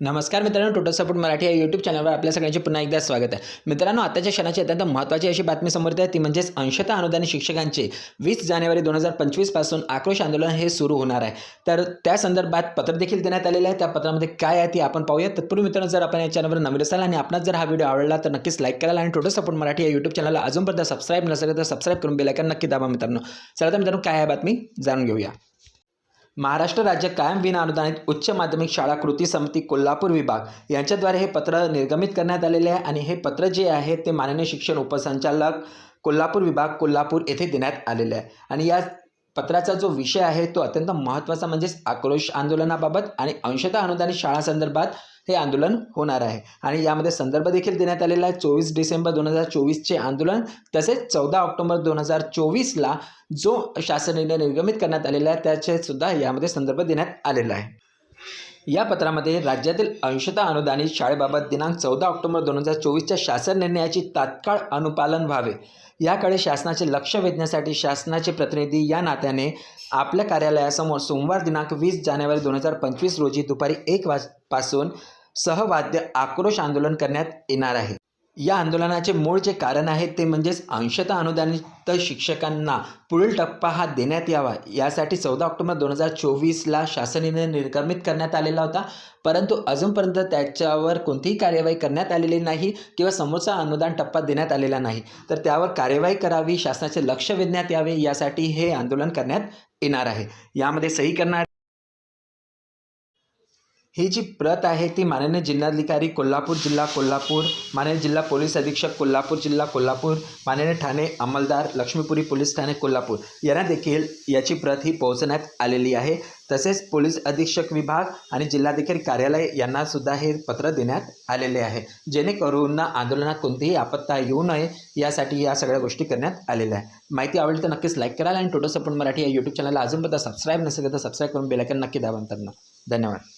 नमस्कार मित्रांनो total support Marathi या यूट्यूब चॅनलवर आपल्या सगळ्यांचे पुन्हा एकदा स्वागत आहे. मित्रांनो आताच्या क्षणाची अत्यंत महत्त्वाची अशी बातमी समोर येते ती म्हणजेच अंशतः अनुदानित शिक्षकांचे वीस जानेवारी दोन हजार पंचवीसपासून आक्रोश आंदोलन हे सुरू होणार आहे. तर त्या संदर्भात पत्र देखील देण्यात आलेलं आहे त्या पत्रामध्ये काय आहे ती आपण पाहूया तत्पूर्वी मित्रांनो जर आपण या चॅनलवर नवीन असाल आणि आपणास जर हा व्हिडिओ आवडला तर नक्कीच लाईक कराल आणि टोटल सपोर्ट मराठी या यूट्यूब चॅनलला अजूनपर्यंत सबस्क्राईब नसेल तर सबस्क्राईब करून बेलायकन नक्की दाबा मित्रांनो. चला तर मित्रांनो काय आहे बातमी जाणून घेऊया. महाराष्ट्र राज्य कायम विना अनुदानित उच्च माध्यमिक शाळा कृती समिती कोल्हापूर विभाग यांच्याद्वारे हे पत्र निर्गमित करण्यात आलेले आहे आणि हे पत्र जे आहे ते माननीय शिक्षण उपसंचालक कोल्हापूर विभाग कोल्हापूर येथे देण्यात आलेले आहे. आणि या पत्राचा जो विषय आहे तो अत्यंत महत्त्वाचा म्हणजेच आक्रोश आंदोलनाबाबत आणि अंशतः अनुदानित शाळांसंदर्भात हे आंदोलन होणार आहे. आणि यामध्ये संदर्भ देखील देण्यात आलेला आहे. चोवीस डिसेंबर दोन हजार चोवीसचे आंदोलन तसेच चौदा ऑक्टोबर दोन हजार चोवीसला जो शासन निर्णय निर्गमित करण्यात आलेला आहे त्याचे सुद्धा यामध्ये संदर्भ देण्यात आलेला आहे. या पत्रामध्ये राज्यातील अंशतः अनुदानित शाळेबाबत दिनांक चौदा ऑक्टोबर दोन हजार चोवीसच्या शासन निर्णयाची तात्काळ अनुपालन व्हावे. याकडे शासनाचे लक्ष वेधण्यासाठी शासनाचे प्रतिनिधी या नात्याने आपल्या कार्यालयासमोर सोमवार दिनांक वीस जानेवारी दोन हजार पंचवीस रोजी दुपारी एक वाजपासून सहवाद्य आक्रोश आंदोलन करण्यात येणार आहे. या आंदोलनाचे मूळ जे कारण आहे ते म्हणजेच अंशतः अनुदानित शिक्षकांना पुढील टप्पा हा देण्यात यावा. यासाठी चौदा ऑक्टोबर दोन हजार चोवीसला शासनाने निर्गमित करण्यात आलेला होता. परंतु अजूनपर्यंत त्याच्यावर कोणतीही कार्यवाही करण्यात आलेली नाही किंवा समोरचा अनुदान टप्पा देण्यात आलेला नाही. तर त्यावर कार्यवाही करावी शासनाचे लक्ष वेधण्यात यावे यासाठी हे आंदोलन करण्यात येणार आहे. यामध्ये सही करणार ही जी प्रत आहे ती माननीय जिल्हाधिकारी कोल्हापूर जिल्हा कोल्हापूर माननीय जिल्हा पोलीस अधीक्षक कोल्हापूर जिल्हा कोल्हापूर माननीय ठाणे अंमलदार लक्ष्मीपुरी पोलीस ठाणे कोल्हापूर. यांना देखील याची प्रत ही पोहोचण्यात आलेली आहे. तसेच पोलीस अधीक्षक विभाग आणि जिल्हाधिकारी कार्यालय यांना सुद्धा हे पत्र देण्यात आलेले आहे. जेणेकरून आंदोलनात कोणतीही आपत्ता येऊ नये यासाठी या सगळ्या गोष्टी करण्यात आलेल्या आहे माहिती आवडली तर नक्कीच लाईक कराल आणि टोटो सपोर्ट मराठी या यूट्यूब चॅनलला अजूनपर्यंत सबस्क्राईब नसेल तर सबस्क्राईब करून बेलायकन नक्की दाबा धन्यवाद.